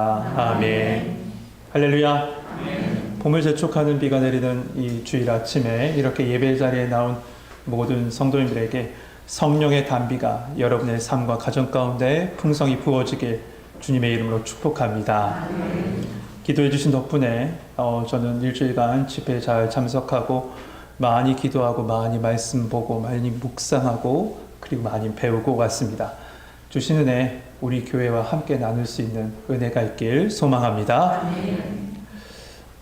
아멘. 할렐루야. 봄을 재촉하는 비가 내리는 이 주일 아침에 이렇게 예배 자리에 나온 모든 성도님들에게 성령의 단비가 여러분의 삶과 가정 가운데 풍성히 부어지길 주님의 이름으로 축복합니다. 기도해 주신 덕분에 어, 저는 일주일간 집회에 잘 참석하고 많이 기도하고 많이 말씀 보고 많이 묵상하고 그리고 많이 배우고 왔습니다. 주신 은혜 우리 교회와 함께 나눌 수 있는 은혜가 있길 소망합니다.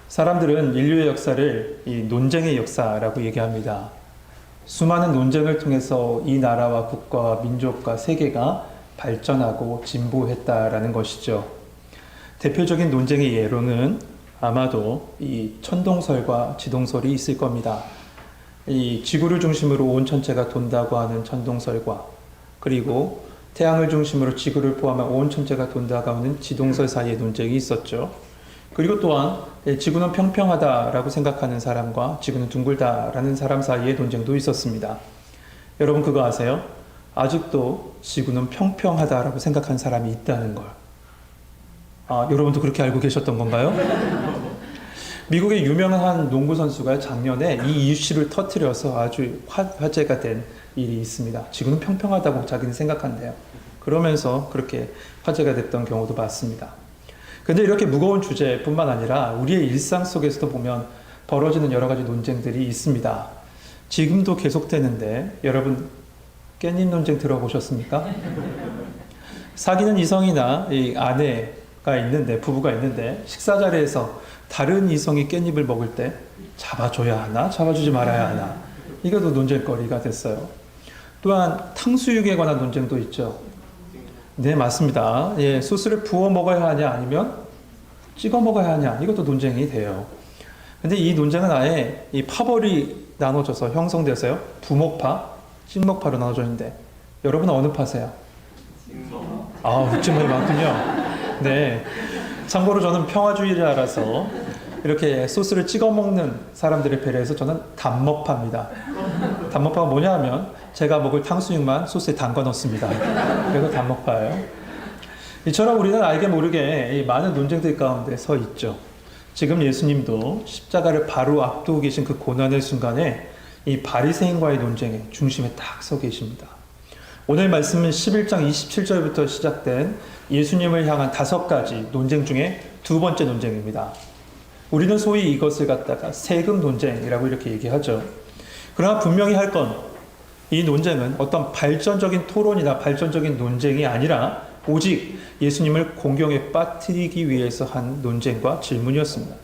사람들은 인류의 역사를 이 논쟁의 역사라고 얘기합니다. 수많은 논쟁을 통해서 이 나라와 국가와 민족과 세계가 발전하고 진보했다라는 것이죠. 대표적인 논쟁의 예로는 아마도 이 천동설과 지동설이 있을 겁니다. 이 지구를 중심으로 온 전체가 돈다고 하는 천동설과 그리고 태양을 중심으로 지구를 포함한 온 천체가 돈다고 하는 지동설 사이의 논쟁이 있었죠. 그리고 또한 예, 지구는 평평하다라고 생각하는 사람과 지구는 둥글다라는 사람 사이의 논쟁도 있었습니다. 여러분 그거 아세요? 아직도 지구는 평평하다라고 생각하는 사람이 있다는 걸. 아, 여러분도 그렇게 알고 계셨던 건가요? 미국의 유명한 농구 선수가 작년에 이 이슈를 터트려서 아주 화, 화제가 된 일이 있습니다. 지구는 평평하다고 자기는 생각한대요. 그러면서 그렇게 화제가 됐던 경우도 봤습니다. 근데 이렇게 무거운 주제뿐만 아니라 우리의 일상 속에서도 보면 벌어지는 여러 가지 논쟁들이 있습니다. 지금도 계속되는데 여러분 깻잎 논쟁 들어보셨습니까? 사귀는 이성이나 이 아내가 있는데 부부가 있는데 식사 자리에서 다른 이성이 깻잎을 먹을 때 잡아줘야 하나 잡아주지 말아야 하나 이것도 논쟁거리가 됐어요. 또한 탕수육에 관한 논쟁도 있죠. 네 맞습니다. 예, 소스를 부어 먹어야 하냐 아니면 찍어 먹어야 하냐 이것도 논쟁이 돼요. 근데 이 논쟁은 아예 이 파벌이 나눠져서 형성돼서요. 부목파, 찍먹파로 나눠져 있는데 여러분은 어느 파세요? 아, 웃지말이 많군요. 네. 참고로 저는 평화주의자라서 이렇게 소스를 찍어 먹는 사람들에 배려해서 저는 단먹파입니다. 단먹파가 뭐냐 하면 제가 먹을 탕수육만 소스에 담가 넣습니다. 그래서 단먹파예요. 이처럼 우리는 알게 모르게 이 많은 논쟁들 가운데 서 있죠. 지금 예수님도 십자가를 바로 앞두고 계신 그 고난의 순간에 이 바리새인과의 논쟁의 중심에 딱 서 계십니다. 오늘 말씀은 11장 27절부터 시작된 예수님을 향한 다섯 가지 논쟁 중에 두 번째 논쟁입니다. 우리는 소위 이것을 갖다가 세금 논쟁이라고 이렇게 얘기하죠. 그러나 분명히 할 건 이 논쟁은 어떤 발전적인 토론이나 발전적인 논쟁이 아니라 오직 예수님을 공경에 빠뜨리기 위해서 한 논쟁과 질문이었습니다.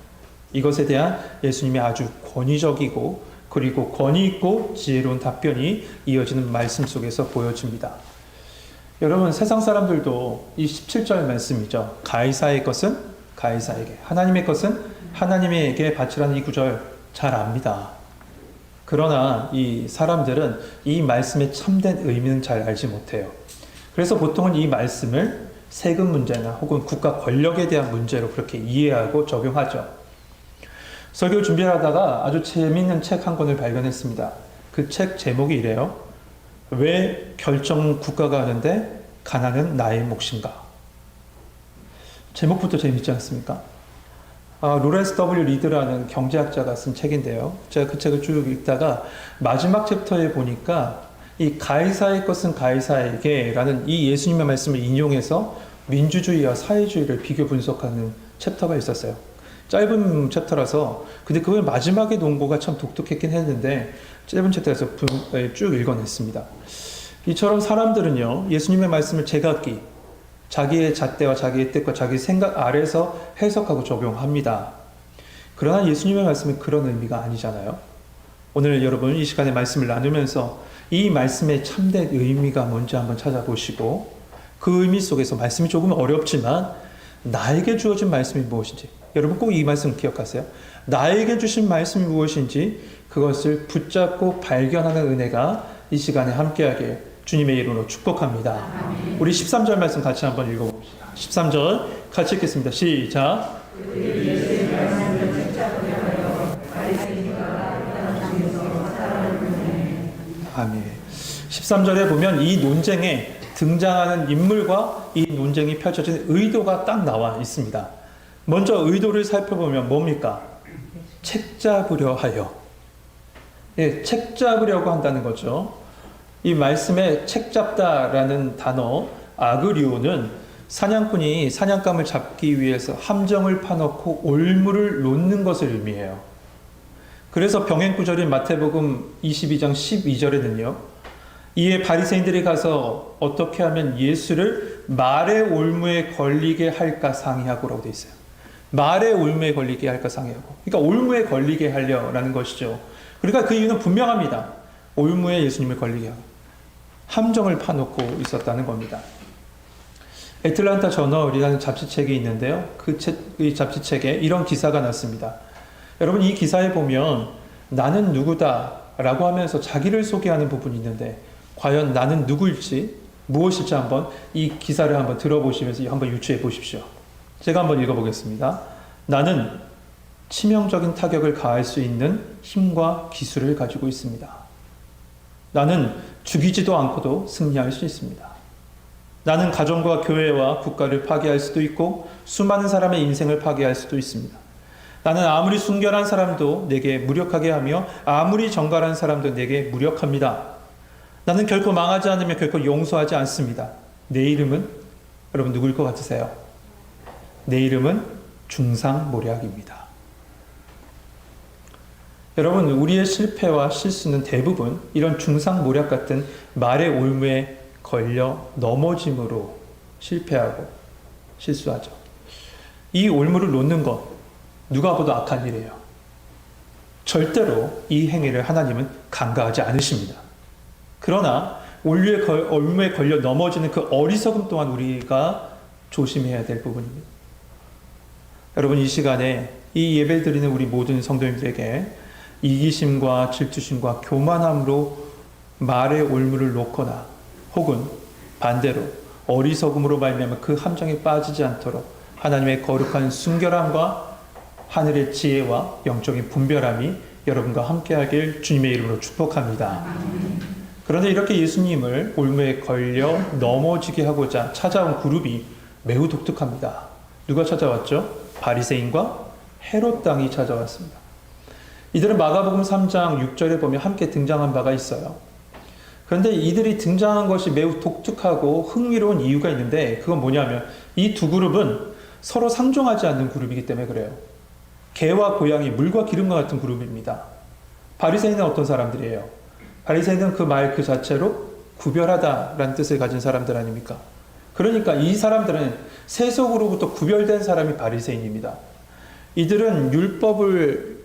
이것에 대한 예수님의 아주 권위적이고 그리고 권위 있고 지혜로운 답변이 이어지는 말씀 속에서 보여집니다. 여러분 세상 사람들도 이 17절 말씀이죠. 가이사의 것은 가이사에게, 하나님의 것은 하나님에게 바치라는 이 구절 잘 압니다. 그러나 이 사람들은 이 말씀의 참된 의미는 잘 알지 못해요. 그래서 보통은 이 말씀을 세금 문제나 혹은 국가 권력에 대한 문제로 그렇게 이해하고 적용하죠. 설교 준비를 하다가 아주 재미있는 책 한 권을 발견했습니다. 그 책 제목이 이래요. 왜 결정 국가가 하는데 가난은 나의 몫인가? 제목부터 재밌지 않습니까? 아, 로렌스 W. 리드라는 경제학자가 쓴 책인데요. 제가 그 책을 쭉 읽다가 마지막 챕터에 보니까 이 가이사의 것은 가이사에게라는 이 예수님의 말씀을 인용해서 민주주의와 사회주의를 비교 분석하는 챕터가 있었어요. 짧은 챕터라서 근데 그걸 마지막에 논거가 참 독특했긴 했는데 짧은 챕터에서 쭉 읽어냈습니다. 이처럼 사람들은요 예수님의 말씀을 제각기 자기의 잣대와 자기의 뜻과 자기 생각 아래서 해석하고 적용합니다. 그러나 예수님의 말씀은 그런 의미가 아니잖아요. 오늘 여러분 이 시간에 말씀을 나누면서 이 말씀의 참된 의미가 뭔지 한번 찾아보시고 그 의미 속에서 말씀이 조금 어렵지만 나에게 주어진 말씀이 무엇인지 여러분 꼭 이 말씀 기억하세요. 나에게 주신 말씀이 무엇인지 그것을 붙잡고 발견하는 은혜가 이 시간에 함께하게 주님의 이름으로 축복합니다. 우리 13절 말씀 같이 한번 읽어봅시다. 13절 같이 읽겠습니다. 시작. 아멘. 13절에 보면 이 논쟁의 등장하는 인물과 이 논쟁이 펼쳐진 의도가 딱 나와 있습니다. 먼저 의도를 살펴보면 뭡니까? 책 잡으려 하여. 예, 책 잡으려고 한다는 거죠. 이 말씀에 책 잡다라는 단어, 아그리오는 사냥꾼이 사냥감을 잡기 위해서 함정을 파놓고 올무를 놓는 것을 의미해요. 그래서 병행 구절인 마태복음 22장 12절에는요. 이에 바리새인들이 가서 어떻게 하면 예수를 말의 올무에 걸리게 할까 상의하고라고 돼 있어요. 말의 올무에 걸리게 할까 상의하고. 그러니까 올무에 걸리게 하려라는 것이죠. 그러니까 그 이유는 분명합니다. 올무에 예수님을 걸리게 하고 함정을 파놓고 있었다는 겁니다. 애틀란타 저널이라는 잡지책이 있는데요. 그 책, 이 잡지책에 이런 기사가 났습니다. 여러분 이 기사에 보면 나는 누구다 라고 하면서 자기를 소개하는 부분이 있는데 과연 나는 누구일지 무엇일지 한번 이 기사를 한번 들어보시면서 한번 유추해 보십시오. 제가 한번 읽어보겠습니다. 나는 치명적인 타격을 가할 수 있는 힘과 기술을 가지고 있습니다. 나는 죽이지도 않고도 승리할 수 있습니다. 나는 가정과 교회와 국가를 파괴할 수도 있고 수많은 사람의 인생을 파괴할 수도 있습니다. 나는 아무리 순결한 사람도 내게 무력하게 하며 아무리 정갈한 사람도 내게 무력합니다. 나는 결코 망하지 않으며 결코 용서하지 않습니다. 내 이름은 여러분 누구일 것 같으세요? 내 이름은 중상모략입니다. 여러분 우리의 실패와 실수는 대부분 이런 중상모략 같은 말의 올무에 걸려 넘어짐으로 실패하고 실수하죠. 이 올무를 놓는 것 누가 보도 악한 일이에요. 절대로 이 행위를 하나님은 간과하지 않으십니다. 그러나 올무에, 걸, 올무에 걸려 넘어지는 그 어리석음 또한 우리가 조심해야 될 부분입니다. 여러분 이 시간에 이 예배 드리는 우리 모든 성도님들에게 이기심과 질투심과 교만함으로 말의 올무를 놓거나 혹은 반대로 어리석음으로 말미암아 그 함정에 빠지지 않도록 하나님의 거룩한 순결함과 하늘의 지혜와 영적인 분별함이 여러분과 함께하길 주님의 이름으로 축복합니다. 그런데 이렇게 예수님을 올무에 걸려 넘어지게 하고자 찾아온 그룹이 매우 독특합니다. 누가 찾아왔죠? 바리새인과 헤롯 당이 찾아왔습니다. 이들은 마가복음 3장 6절에 보면 함께 등장한 바가 있어요. 그런데 이들이 등장한 것이 매우 독특하고 흥미로운 이유가 있는데 그건 뭐냐면 이 두 그룹은 서로 상종하지 않는 그룹이기 때문에 그래요. 개와 고양이, 물과 기름과 같은 그룹입니다. 바리새인은 어떤 사람들이에요? 바리새인은 그 말그 자체로 구별하다라는 뜻을 가진 사람들 아닙니까? 그러니까 이 사람들은 세속으로부터 구별된 사람이 바리새인입니다. 이들은 율법을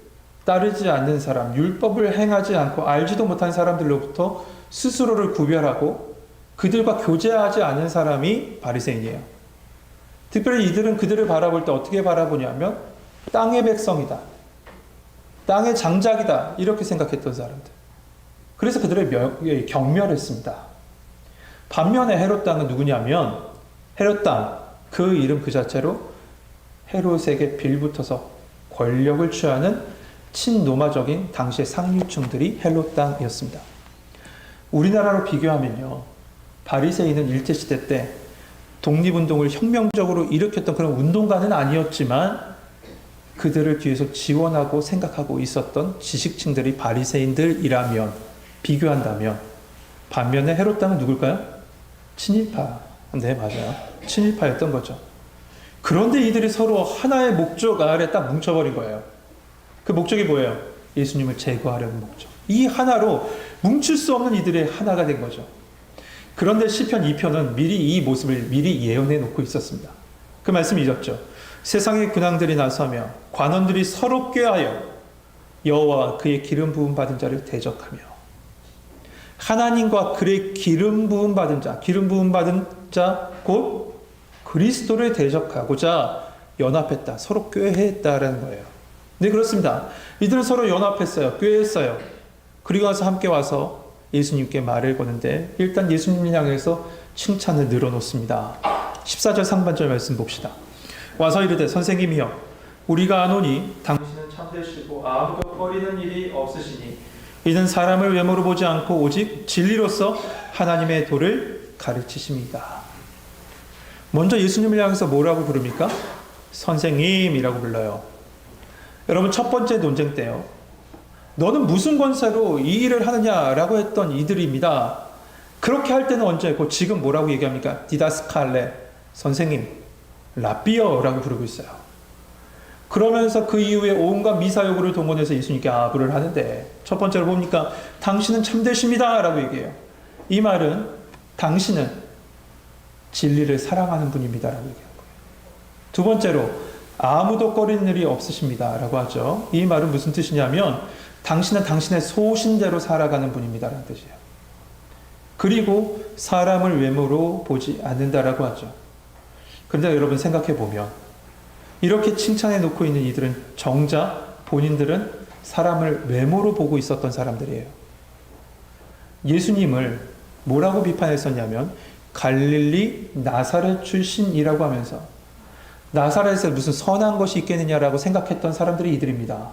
따르지 않는 사람, 율법을 행하지 않고 알지도 못한 사람들로부터 스스로를 구별하고 그들과 교제하지 않은 사람이 바리새인이에요. 특별히 이들은 그들을 바라볼 때 어떻게 바라보냐면 땅의 백성이다. 땅의 장작이다. 이렇게 생각했던 사람들. 그래서 그들을 멸, 경멸했습니다. 반면에 헤롯 땅은 누구냐면 헤롯 땅, 그 이름 그 자체로 헤롯에게 빌붙어서 권력을 취하는 친노마적인 당시의 상류층들이 헬롯 땅이었습니다. 우리나라로 비교하면요. 바리새인은 일제 시대 때 독립운동을 혁명적으로 일으켰던 그런 운동가는 아니었지만 그들을 뒤에서 지원하고 생각하고 있었던 지식층들이 바리새인들이라면 비교한다면 반면에 헤롯 땅은 누굴까요? 친일파. 네, 맞아요. 친일파였던 거죠. 그런데 이들이 서로 하나의 목적 아래 딱 뭉쳐버린 거예요. 그 목적이 뭐예요? 예수님을 제거하려는 목적. 이 하나로 뭉칠 수 없는 이들의 하나가 된 거죠. 그런데 시편 2편은 미리 이 모습을 미리 예언해 놓고 있었습니다. 그 말씀이 있었죠. 세상의 근황들이 나서며 관원들이 서로 꾀하여 여호와 그의 기름 부음 받은 자를 대적하며 하나님과 그의 기름 부음 받은 자, 기름 부음 받은 자 곧 그리스도를 대적하고자 연합했다. 서로 꾀했다라는 거예요. 네, 그렇습니다. 이들은 서로 연합했어요. 꾀했어요. 그리고 와서 함께 와서 예수님께 말을 거는데 일단 예수님을 향해서 칭찬을 늘어놓습니다. 14절 상반절 말씀 봅시다. 와서 이르되 선생님이여 우리가 아노니 당신은 참되시고 아무도 꺼리는 일이 없으시니 이는 사람을 외모로 보지 않고 오직 진리로서 하나님의 도를 가르치십니다. 먼저 예수님을 향해서 뭐라고 부릅니까? 선생님이라고 불러요. 여러분 첫 번째 논쟁 때요. 너는 무슨 권세로 이 일을 하느냐라고 했던 이들입니다. 그렇게 할 때는 언제고 지금 뭐라고 얘기합니까? 디다스칼레 선생님 라비어라고 부르고 있어요. 그러면서 그 이후에 온갖 미사여구를 동원해서 예수님께 아부를 하는데 첫 번째로 뭡니까? 당신은 참되십니다라고 얘기해요. 이 말은 당신은 진리를 사랑하는 분입니다라고 거예요. 두 번째로 아무도 꺼리는 일이 없으십니다 라고 하죠. 이 말은 무슨 뜻이냐면 당신은 당신의 소신대로 살아가는 분입니다 라는 뜻이에요. 그리고 사람을 외모로 보지 않는다라고 하죠. 그런데 여러분 생각해 보면 이렇게 칭찬해 놓고 있는 이들은 정작 본인들은 사람을 외모로 보고 있었던 사람들이에요. 예수님을 뭐라고 비판했었냐면 갈릴리 나사렛 출신이라고 하면서 나사렛에 무슨 선한 것이 있겠느냐라고 생각했던 사람들이 이들입니다.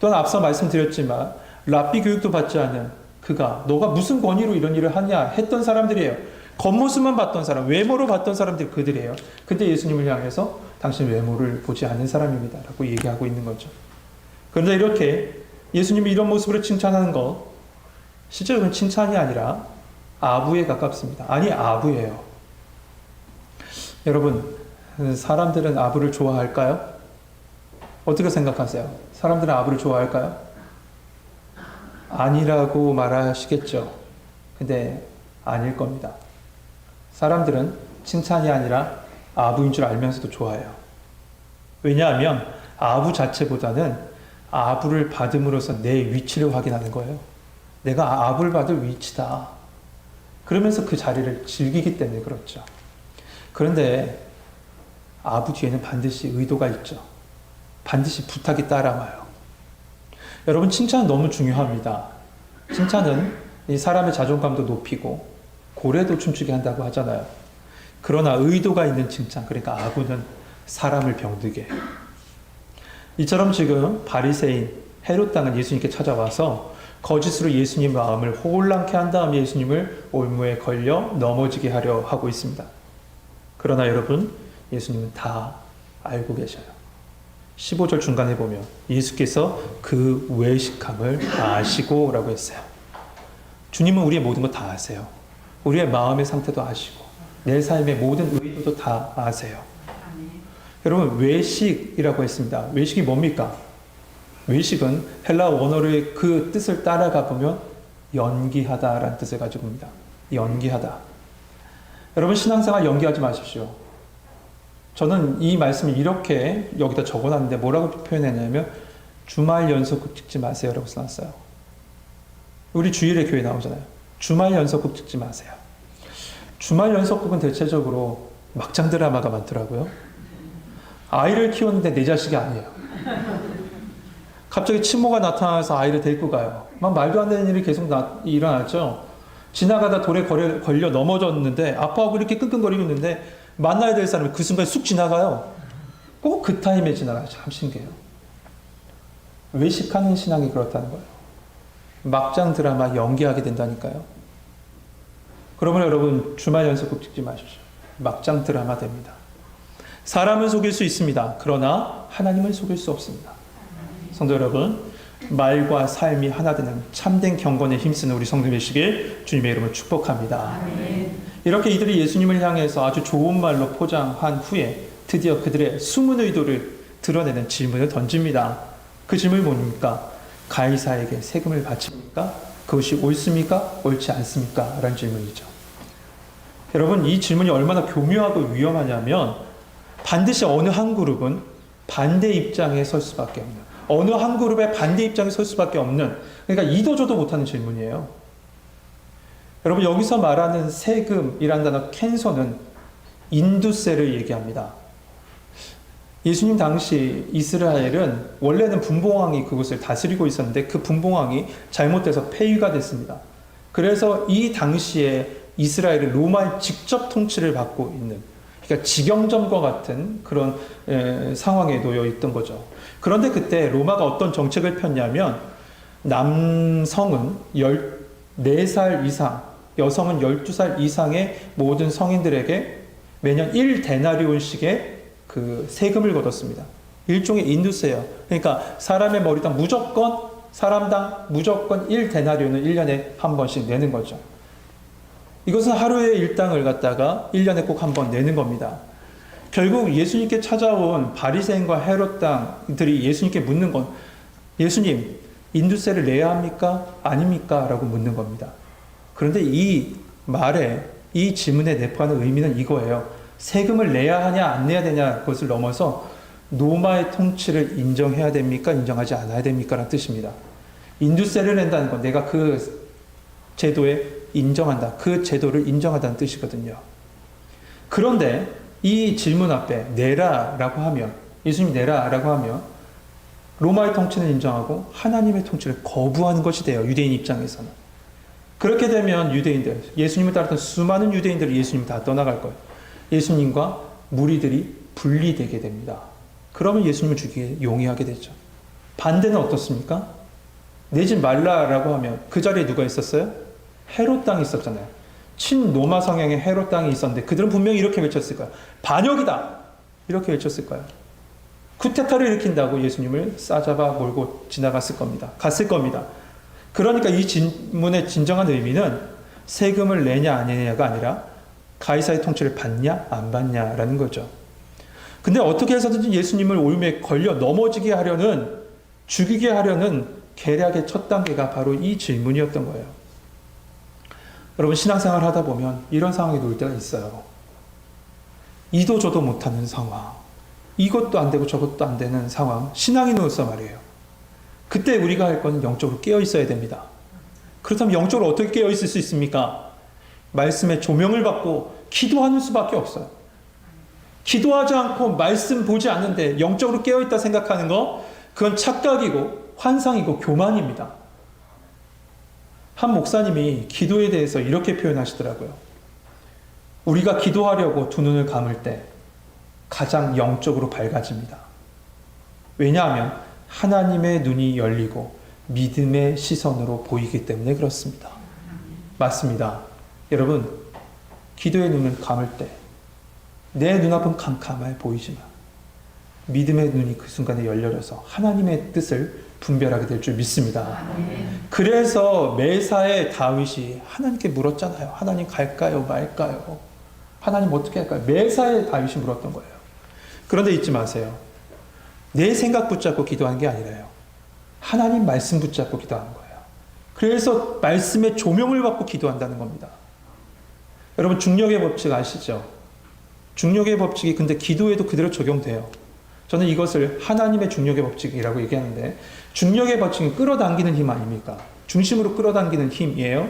또한 앞서 말씀드렸지만 랍비 교육도 받지 않은 그가 너가 무슨 권위로 이런 일을 하냐 했던 사람들이에요. 겉모습만 봤던 사람, 외모로 봤던 사람들이 그들이에요. 근데 예수님을 향해서 당신 외모를 보지 않는 사람입니다. 라고 얘기하고 있는 거죠. 그런데 이렇게 예수님이 이런 모습으로 칭찬하는 것, 실제로는 칭찬이 아니라 아부에 가깝습니다. 아니, 아부예요. 여러분, 사람들은 아부를 좋아할까요? 어떻게 생각하세요? 사람들은 아부를 좋아할까요? 아니라고 말하시겠죠. 근데 아닐 겁니다. 사람들은 칭찬이 아니라 아부인 줄 알면서도 좋아해요. 왜냐하면 아부 자체보다는 아부를 받음으로써 내 위치를 확인하는 거예요. 내가 아부를 받을 위치다. 그러면서 그 자리를 즐기기 때문에 그렇죠. 그런데 아부 뒤에는 반드시 의도가 있죠. 반드시 부탁이 따라와요. 여러분, 칭찬은 너무 중요합니다. 칭찬은 이 사람의 자존감도 높이고 고래도 춤추게 한다고 하잖아요. 그러나 의도가 있는 칭찬, 그러니까 아구는 사람을 병들게. 이처럼 지금 바리새인 헤롯 당은 예수님께 찾아와서 거짓으로 예수님 마음을 혼란케 한 다음 예수님을 올무에 걸려 넘어지게 하려 하고 있습니다. 그러나 여러분, 예수님은 다 알고 계셔요. 15절 중간에 보면 예수께서 그 외식함을 아시고 라고 했어요. 주님은 우리의 모든 것 다 아세요. 우리의 마음의 상태도 아시고 내 삶의 모든 의도도 다 아세요. 여러분 외식이라고 했습니다. 외식이 뭡니까? 외식은 헬라 원어의 그 뜻을 따라가 보면 연기하다라는 뜻을 가지고 옵니다. 연기하다. 여러분 신앙생활 연기하지 마십시오. 저는 이 말씀을 이렇게 여기다 적어놨는데 뭐라고 표현했냐면 주말 연속극 찍지 마세요라고 써놨어요. 우리 주일에 교회 나오잖아요. 주말 연속극 찍지 마세요. 주말 연속극은 대체적으로 막장 드라마가 많더라고요. 아이를 키웠는데 내 자식이 아니에요. 갑자기 친모가 나타나서 아이를 데리고 가요. 막 말도 안 되는 일이 계속 나, 일어나죠. 지나가다 돌에 걸려, 걸려 넘어졌는데 아빠하고 이렇게 끙끙거리고 있는데 만나야 될 사람이 그 순간에 쑥 지나가요. 꼭 그 타임에 지나가요. 참 신기해요. 외식하는 신앙이 그렇다는 거예요. 막장 드라마 연기하게 된다니까요. 그러면 여러분 주말 연속극 찍지 마십시오. 막장 드라마 됩니다. 사람을 속일 수 있습니다. 그러나 하나님을 속일 수 없습니다. 성도 여러분, 말과 삶이 하나 되는 참된 경건에 힘쓰는 우리 성도 되시길 주님의 이름으로 축복합니다. 이렇게 이들이 예수님을 향해서 아주 좋은 말로 포장한 후에 드디어 그들의 숨은 의도를 드러내는 질문을 던집니다. 그 질문이 뭡니까? 가이사에게 세금을 바칩니까? 그것이 옳습니까? 옳지 않습니까? 라는 질문이죠. 여러분, 이 질문이 얼마나 교묘하고 위험하냐면 반드시 어느 한 그룹은 반대 입장에 설 수밖에 없는, 어느 한 그룹의 반대 입장에 설 수밖에 없는, 그러니까 이도저도 못하는 질문이에요. 여러분, 여기서 말하는 세금이란 단어 캔소는 인두세를 얘기합니다. 예수님 당시 이스라엘은 원래는 분봉왕이 그곳을 다스리고 있었는데 그 분봉왕이 잘못돼서 폐위가 됐습니다. 그래서 이 당시에 이스라엘은 로마의 직접 통치를 받고 있는 그러니까 직영점과 같은 그런 에, 상황에 놓여 있던 거죠. 그런데 그때 로마가 어떤 정책을 폈냐면 남성은 14살 이상 여성은 12살 이상의 모든 성인들에게 매년 1데나리온씩의 그 세금을 걷었습니다. 일종의 인두세요. 그러니까 사람의 머리당 무조건 사람당 무조건 1데나리온을 1년에 한 번씩 내는 거죠. 이것은 하루의 일당을 갖다가 1년에 꼭 한 번 내는 겁니다. 결국 예수님께 찾아온 바리새인과 헤롯 당들이 예수님께 묻는 건 예수님 인두세를 내야 합니까? 아닙니까? 라고 묻는 겁니다. 그런데 이 말에 이 지문에 내포하는 의미는 이거예요. 세금을 내야 하냐 안 내야 되냐 그것을 넘어서 로마의 통치를 인정해야 됩니까? 인정하지 않아야 됩니까? 라는 뜻입니다. 인두세를 낸다는 건 내가 그 제도에 인정한다. 그 제도를 인정하다는 뜻이거든요. 그런데 이 질문 앞에 내라라고 하면 예수님 내라라고 하면 로마의 통치는 인정하고 하나님의 통치를 거부하는 것이 돼요. 유대인 입장에서는. 그렇게 되면 유대인들, 예수님을 따랐던 수많은 유대인들이 예수님 다 떠나갈 거예요. 예수님과 무리들이 분리되게 됩니다. 그러면 예수님을 죽이게 용이하게 되죠. 반대는 어떻습니까? 내지 말라라고 하면 그 자리에 누가 있었어요? 헤롯 땅이 있었잖아요. 친로마 성향의 헤롯 땅이 있었는데 그들은 분명히 이렇게 외쳤을 거예요. 반역이다! 이렇게 외쳤을 거예요. 쿠데타를 일으킨다고 예수님을 싸잡아 몰고 지나갔을 겁니다. 갔을 겁니다. 그러니까 이 질문의 진정한 의미는 세금을 내냐 안 내냐가 아니라 가이사의 통치를 받냐 안 받냐라는 거죠. 근데 어떻게 해서든지 예수님을 올무에 걸려 넘어지게 하려는 죽이게 하려는 계략의 첫 단계가 바로 이 질문이었던 거예요. 여러분 신앙생활 하다 보면 이런 상황에 놓일 때가 있어요. 이도 저도 못하는 상황. 이것도 안 되고 저것도 안 되는 상황. 놓였어 말이에요. 그때 우리가 할 건 영적으로 깨어 있어야 됩니다. 그렇다면 영적으로 어떻게 깨어 있을 수 있습니까? 말씀의 조명을 받고 기도하는 수밖에 없어요. 기도하지 않고 말씀 보지 않는데 영적으로 깨어 있다 생각하는 거 그건 착각이고 환상이고 교만입니다. 한 목사님이 기도에 대해서 이렇게 표현하시더라고요. 우리가 기도하려고 두 눈을 감을 때 가장 영적으로 밝아집니다. 왜냐하면 하나님의 눈이 열리고 믿음의 시선으로 보이기 때문에 그렇습니다. 맞습니다. 여러분, 기도의 눈을 감을 때 내 눈앞은 캄캄해 보이지만 믿음의 눈이 그 순간에 열려져서 하나님의 뜻을 분별하게 될 줄 믿습니다. 그래서 매사에 다윗이 하나님께 물었잖아요. 하나님 갈까요? 말까요? 하나님 어떻게 할까요? 매사에 다윗이 물었던 거예요. 그런데 잊지 마세요. 내 생각 붙잡고 기도하는 게 아니라요. 하나님 말씀 붙잡고 기도하는 거예요. 그래서 말씀의 조명을 받고 기도한다는 겁니다. 여러분 중력의 법칙 아시죠? 중력의 법칙이 근데 기도에도 그대로 적용돼요. 저는 이것을 하나님의 중력의 법칙이라고 얘기하는데 중력의 법칙은 끌어당기는 힘 아닙니까? 중심으로 끌어당기는 힘이에요.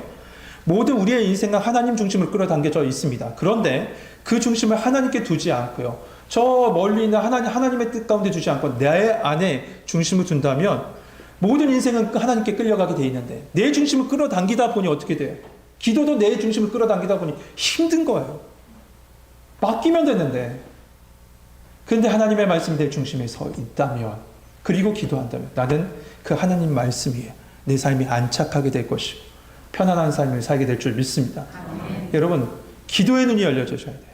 모든 우리의 인생은 하나님 중심으로 끌어당겨져 있습니다. 그런데 그 중심을 하나님께 두지 않고요. 저 멀리 있는 하나님, 하나님의 뜻 가운데 두지 않고 내 안에 중심을 둔다면 모든 인생은 하나님께 끌려가게 돼 있는데 내 중심을 끌어당기다 보니 어떻게 돼요? 기도도 내 중심을 끌어당기다 보니 힘든 거예요. 맡기면 되는데. 근데 하나님의 말씀이 내 중심에 서 있다면, 그리고 기도한다면, 나는 그 하나님 말씀 위에 내 삶이 안착하게 될 것이고, 편안한 삶을 살게 될 줄 믿습니다. 아멘. 여러분, 기도의 눈이 열려져야 돼요.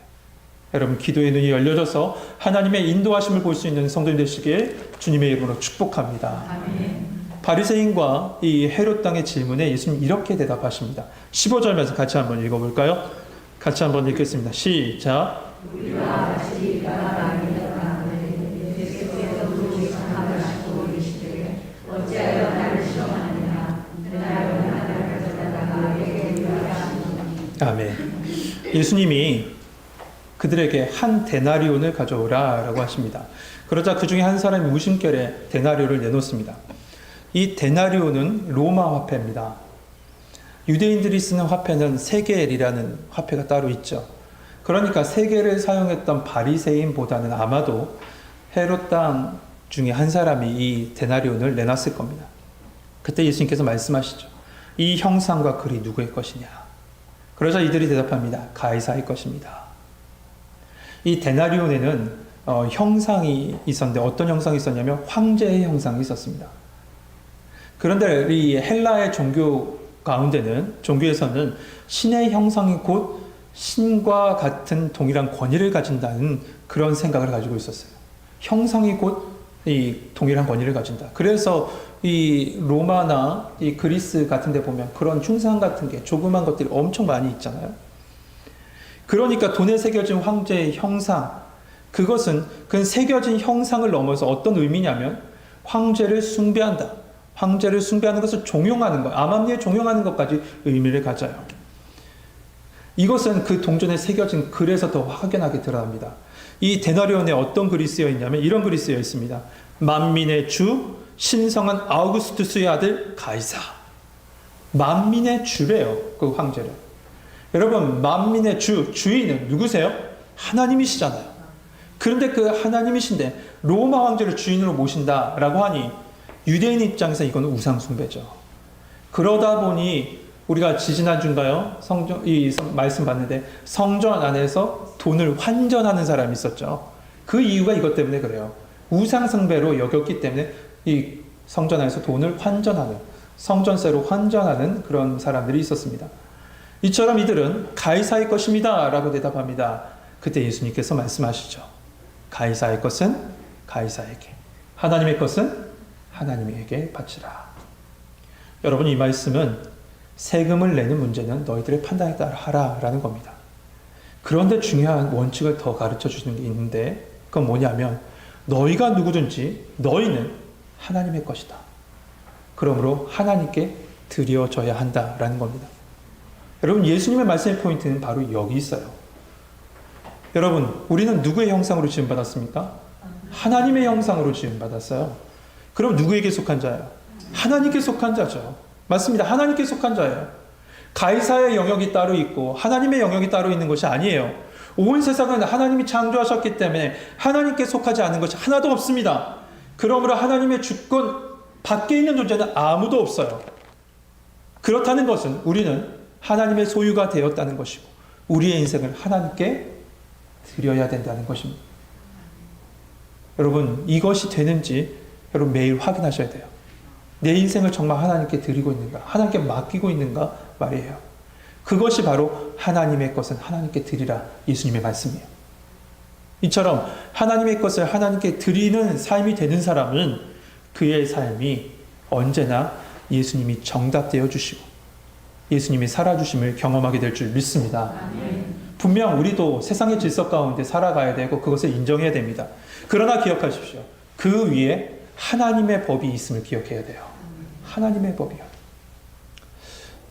여러분, 기도의 눈이 열려져서 하나님의 인도하심을 볼 수 있는 성도님 되시길 주님의 이름으로 축복합니다. 아멘. 바리새인과 이 헤롯 땅의 질문에 예수님 이렇게 대답하십니다. 15절 말씀 같이 한번 읽어볼까요? 같이 한번 읽겠습니다. 시작. 아멘. 예수님이 그들에게 한 데나리온을 가져오라 라고 하십니다. 그러자 그 중에 한 사람이 무심결에 데나리온을 내놓습니다. 이 데나리온은 로마 화폐입니다. 유대인들이 쓰는 화폐는 세겔이라는 화폐가 따로 있죠. 그러니까 세겔을 사용했던 바리새인보다는 아마도 헤롯 땅 중에 한 사람이 이 데나리온을 내놨을 겁니다. 그때 예수님께서 말씀하시죠. 이 형상과 글이 누구의 것이냐? 그러자 이들이 대답합니다. 가이사의 것입니다. 이 데나리온에는 어, 형상이 있었는데 어떤 형상이 있었냐면 황제의 형상이 있었습니다. 그런데 이 헬라의 종교 가운데는 종교에서는 신의 형상이 곧 신과 같은 동일한 권위를 가진다는 그런 생각을 가지고 있었어요. 형상이 곧 이 동일한 권위를 가진다. 그래서 이 로마나 이 그리스 같은 데 보면 그런 충상 같은 게 조그만 것들이 엄청 많이 있잖아요. 그러니까 돈에 새겨진 황제의 형상, 그것은 그 새겨진 형상을 넘어서 어떤 의미냐면 황제를 숭배한다. 황제를 숭배하는 것을 종용하는 것, 암암리에 종용하는 것까지 의미를 가져요. 이것은 그 동전에 새겨진 글에서 더 확연하게 드러납니다. 이 데나리온에 어떤 글이 쓰여 있냐면 이런 글이 쓰여 있습니다. 만민의 주 신성한 아우구스투스의 아들 가이사. 만민의 주래요. 그 황제를. 여러분 만민의 주 주인은 누구세요? 하나님이시잖아요. 그런데 그 하나님이신데 로마 황제를 주인으로 모신다라고 하니 유대인 입장에서 이건 우상 숭배죠. 그러다 보니 우리가 지지난주인가요? 성전 이 성- 말씀 봤는데 성전 안에서 돈을 환전하는 사람이 있었죠. 그 이유가 이것 때문에 그래요. 우상 숭배로 여겼기 때문에 이 성전 안에서 돈을 환전하는 성전세로 환전하는 그런 사람들이 있었습니다. 이처럼 이들은 가이사의 것입니다 라고 대답합니다. 그때 예수님께서 말씀하시죠. 가이사의 것은 가이사에게, 하나님의 것은 하나님에게 바치라. 여러분 이 말씀은 세금을 내는 문제는 너희들의 판단에 따라 하라 라는 겁니다. 그런데 중요한 원칙을 더 가르쳐 주시는 게 있는데 그건 뭐냐면 너희가 누구든지 너희는 하나님의 것이다. 그러므로 하나님께 드려져야 한다라는 겁니다. 여러분 예수님의 말씀의 포인트는 바로 여기 있어요. 여러분 우리는 누구의 형상으로 지음받았습니까? 하나님의 형상으로 지음받았어요. 그럼 누구에게 속한 자예요? 하나님께 속한 자죠. 맞습니다. 하나님께 속한 자예요. 가이사의 영역이 따로 있고 하나님의 영역이 따로 있는 것이 아니에요. 온 세상은 하나님이 창조하셨기 때문에 하나님께 속하지 않은 것이 하나도 없습니다. 그러므로 하나님의 주권 밖에 있는 존재는 아무도 없어요. 그렇다는 것은 우리는 하나님의 소유가 되었다는 것이고 우리의 인생을 하나님께 드려야 된다는 것입니다. 여러분 이것이 되는지 여러분 매일 확인하셔야 돼요. 내 인생을 정말 하나님께 드리고 있는가, 하나님께 맡기고 있는가 말이에요. 그것이 바로 하나님의 것은 하나님께 드리라 예수님의 말씀이에요. 이처럼 하나님의 것을 하나님께 드리는 삶이 되는 사람은 그의 삶이 언제나 예수님이 정답되어 주시고 예수님이 살아주심을 경험하게 될 줄 믿습니다. 분명 우리도 세상의 질서 가운데 살아가야 되고 그것을 인정해야 됩니다. 그러나 기억하십시오. 그 위에 하나님의 법이 있음을 기억해야 돼요. 하나님의 법이요.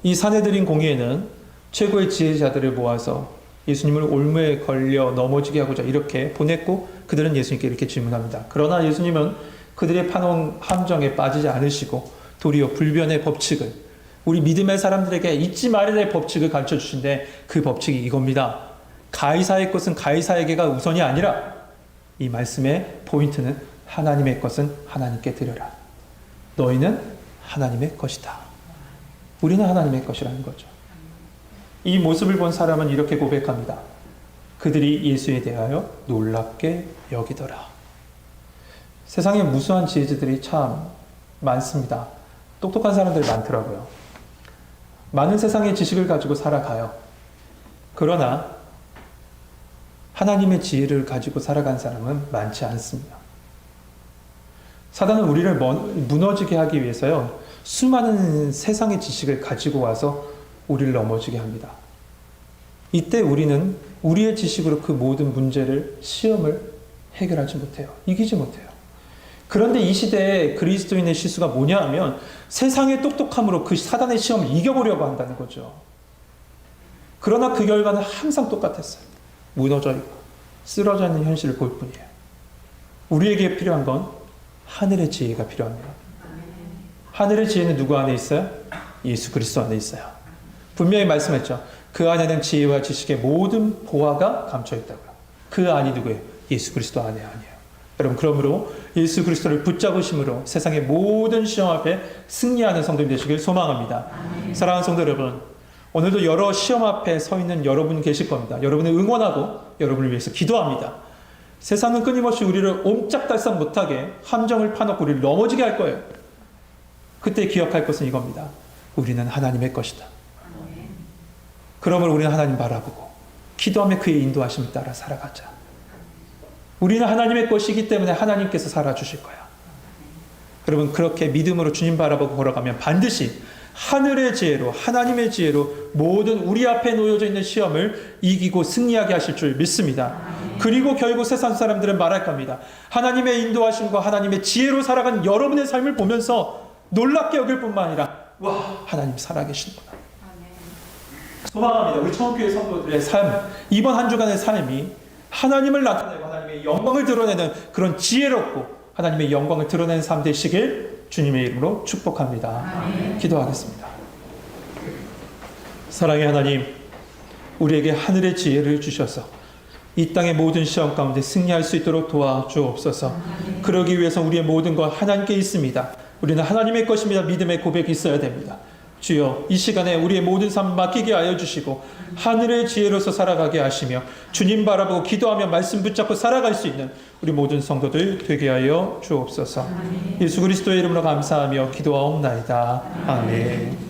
이 사내들인 공의에는 최고의 지혜자들을 모아서 예수님을 올무에 걸려 넘어지게 하고자 이렇게 보냈고 그들은 예수님께 이렇게 질문합니다. 그러나 예수님은 그들의 파놓은 함정에 빠지지 않으시고 도리어 불변의 법칙을 우리 믿음의 사람들에게 잊지 말아야 될 법칙을 가르쳐 주신데 그 법칙이 이겁니다. 가이사의 것은 가이사에게가 우선이 아니라 이 말씀의 포인트는 하나님의 것은 하나님께 드려라. 너희는 하나님의 것이다. 우리는 하나님의 것이라는 거죠. 이 모습을 본 사람은 이렇게 고백합니다. 그들이 예수에 대하여 놀랍게 여기더라. 세상에 무수한 지혜자들이 참 많습니다. 똑똑한 사람들이 많더라고요. 많은 세상의 지식을 가지고 살아가요. 그러나 하나님의 지혜를 가지고 살아간 사람은 많지 않습니다. 사단은 우리를 먼- 무너지게 하기 위해서요, 수많은 세상의 지식을 가지고 와서 우리를 넘어지게 합니다. 이때 우리는 우리의 지식으로 그 모든 문제를, 시험을 해결하지 못해요. 이기지 못해요. 그런데 이 시대에 그리스도인의 실수가 뭐냐 하면 세상의 똑똑함으로 그 사단의 시험을 이겨보려고 한다는 거죠. 그러나 그 결과는 항상 똑같았어요. 무너져 있고 쓰러져 있는 현실을 볼 뿐이에요. 우리에게 필요한 건 하늘의 지혜가 필요합니다. 하늘의 지혜는 누구 안에 있어요? 예수 그리스도 안에 있어요. 분명히 말씀했죠. 그 안에는 지혜와 지식의 모든 보화가 감춰 있다고요. 그 안이 누구예요? 예수 그리스도 안에 아니에요. 여러분 그러므로 예수 그리스도를 붙잡으심으로 세상의 모든 시험 앞에 승리하는 성도님 되시길 소망합니다. 사랑하는 성도 여러분, 오늘도 여러 시험 앞에 서 있는 여러분 계실 겁니다. 여러분을 응원하고 여러분을 위해서 기도합니다. 세상은 끊임없이 우리를 옴짝달싹 못하게 함정을 파놓고 우리를 넘어지게 할 거예요. 그때 기억할 것은 이겁니다. 우리는 하나님의 것이다. 그러므로 우리는 하나님 바라보고 기도하며 그의 인도하심을 따라 살아가자. 우리는 하나님의 것이기 때문에 하나님께서 살아주실 거야. 여러분 그렇게 믿음으로 주님 바라보고 걸어가면 반드시 하늘의 지혜로 하나님의 지혜로 모든 우리 앞에 놓여져 있는 시험을 이기고 승리하게 하실 줄 믿습니다. 그리고 결국 세상 사람들은 말할 겁니다. 하나님의 인도하심과 하나님의 지혜로 살아간 여러분의 삶을 보면서 놀랍게 여길 뿐만 아니라 와 하나님 살아계시는구나. 소망합니다. 우리 청교회 성도들의 삶 이번 한 주간의 삶이 하나님을 나타내고 하나님의 영광을 드러내는 그런 지혜롭고 하나님의 영광을 드러내는 삶 되시길 주님의 이름으로 축복합니다. 기도하겠습니다. 사랑의 하나님, 우리에게 하늘의 지혜를 주셔서 이 땅의 모든 시험 가운데 승리할 수 있도록 도와주옵소서. 그러기 위해서 우리의 모든 것 하나님께 있습니다. 우리는 하나님의 것입니다. 믿음의 고백이 있어야 됩니다. 주여 이 시간에 우리의 모든 삶 맡기게 하여 주시고 하늘의 지혜로서 살아가게 하시며 주님 바라보고 기도하며 말씀 붙잡고 살아갈 수 있는 우리 모든 성도들 되게 하여 주옵소서. 예수 그리스도의 이름으로 감사하며 기도하옵나이다. 아멘.